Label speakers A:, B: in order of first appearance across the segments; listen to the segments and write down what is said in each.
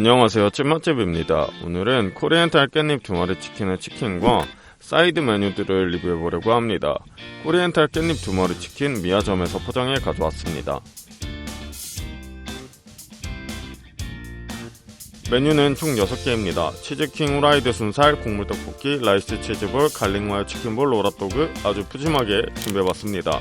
A: 안녕하세요 찐맛집입니다 오늘은 코리엔탈 깻잎 두 마리 치킨의 치킨과 사이드 메뉴들을 리뷰해 보려고 합니다 코리엔탈 깻잎 두 마리 치킨 미아점에서 포장해 가져왔습니다 메뉴는 총 6개입니다. 치즈킹 후라이드 순살, 국물 떡볶이, 라이스 치즈볼, 갈릭마요 치킨볼, 로라또그 아주 푸짐하게 준비해봤습니다.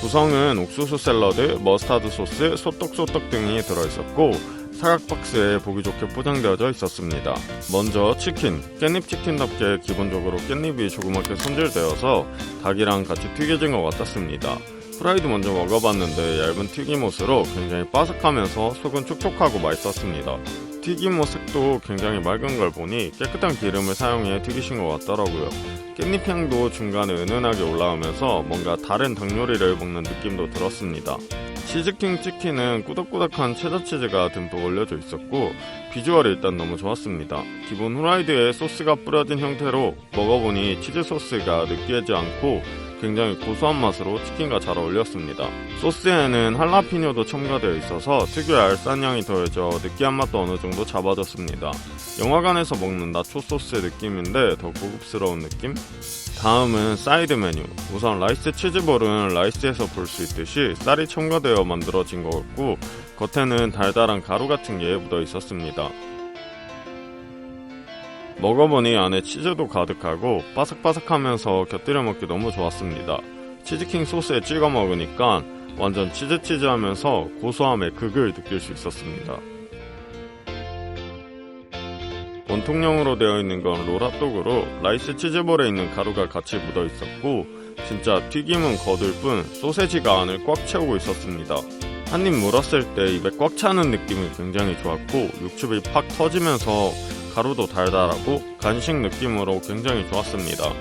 A: 구성은 옥수수 샐러드, 머스타드 소스, 소떡소떡 등이 들어있었고 사각 박스에 보기 좋게 포장되어져 있었습니다. 먼저 치킨, 깻잎 치킨답게 기본적으로 깻잎이 조그맣게 손질되어서 닭이랑 같이 튀겨진 것 같았습니다. 프라이드 먼저 먹어봤는데 얇은 튀김옷으로 굉장히 바삭하면서 속은 촉촉하고 맛있었습니다. 튀김옷 색도 굉장히 맑은 걸 보니 깨끗한 기름을 사용해 튀기신 것 같더라고요. 깻잎 향도 중간에 은은하게 올라오면서 뭔가 다른 닭 요리를 먹는 느낌도 들었습니다. 치즈킹 치킨은 꾸덕꾸덕한 체다 치즈가 듬뿍 올려져 있었고 비주얼이 일단 너무 좋았습니다. 기본 후라이드에 소스가 뿌려진 형태로 먹어보니 치즈 소스가 느끼하지 않고 굉장히 고소한 맛으로 치킨과 잘 어울렸습니다. 소스에는 할라피뇨도 첨가되어 있어서 특유의 알싸한 향이 더해져 느끼한 맛도 어느 정도 잡아줬습니다. 영화관에서 먹는 나초 소스 느낌인데 더 고급스러운 느낌? 다음은 사이드 메뉴. 우선 라이스 치즈볼은 라이스에서 볼 수 있듯이 쌀이 첨가되어 만들어진 것 같고 겉에는 달달한 가루 같은 게 묻어 있었습니다. 먹어보니 안에 치즈도 가득하고 바삭바삭하면서 곁들여 먹기 너무 좋았습니다. 치즈킹 소스에 찍어 먹으니까 완전 치즈치즈하면서 고소함의 극을 느낄 수 있었습니다. 원통형으로 되어 있는 건 로라떡으로 라이스 치즈볼에 있는 가루가 같이 묻어 있었고 진짜 튀김은 거들 뿐 소세지가 안을 꽉 채우고 있었습니다. 한 입 물었을 때 입에 꽉 차는 느낌이 굉장히 좋았고 육즙이 팍 터지면서 가루도 달달하고 간식 느낌으로 굉장히 좋았습니다.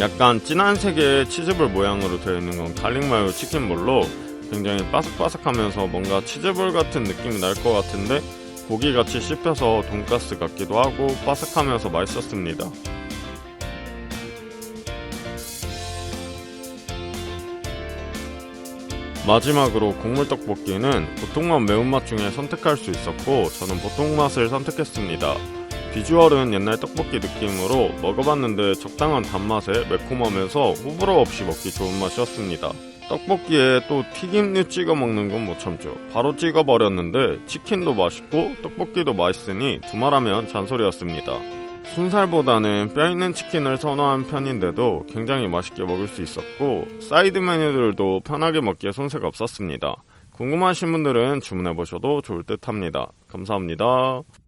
A: 약간 진한 색의 치즈볼 모양으로 되어 있는 건 갈릭마요 치킨볼로 굉장히 바삭바삭하면서 뭔가 치즈볼 같은 느낌이 날 것 같은데 고기같이 씹혀서 돈가스 같기도 하고 바삭하면서 맛있었습니다. 마지막으로 국물 떡볶이는 보통맛 매운맛 중에 선택할 수 있었고 저는 보통 맛을 선택했습니다. 비주얼은 옛날 떡볶이 느낌으로 먹어봤는데 적당한 단맛에 매콤하면서 호불호 없이 먹기 좋은 맛이었습니다. 떡볶이에 또 튀김류 찍어 먹는 건 못 참죠. 바로 찍어 버렸는데 치킨도 맛있고 떡볶이도 맛있으니 두말하면 잔소리였습니다. 순살보다는 뼈 있는 치킨을 선호한 편인데도 굉장히 맛있게 먹을 수 있었고 사이드 메뉴들도 편하게 먹기에 손색 없었습니다. 궁금하신 분들은 주문해 보셔도 좋을 듯 합니다. 감사합니다.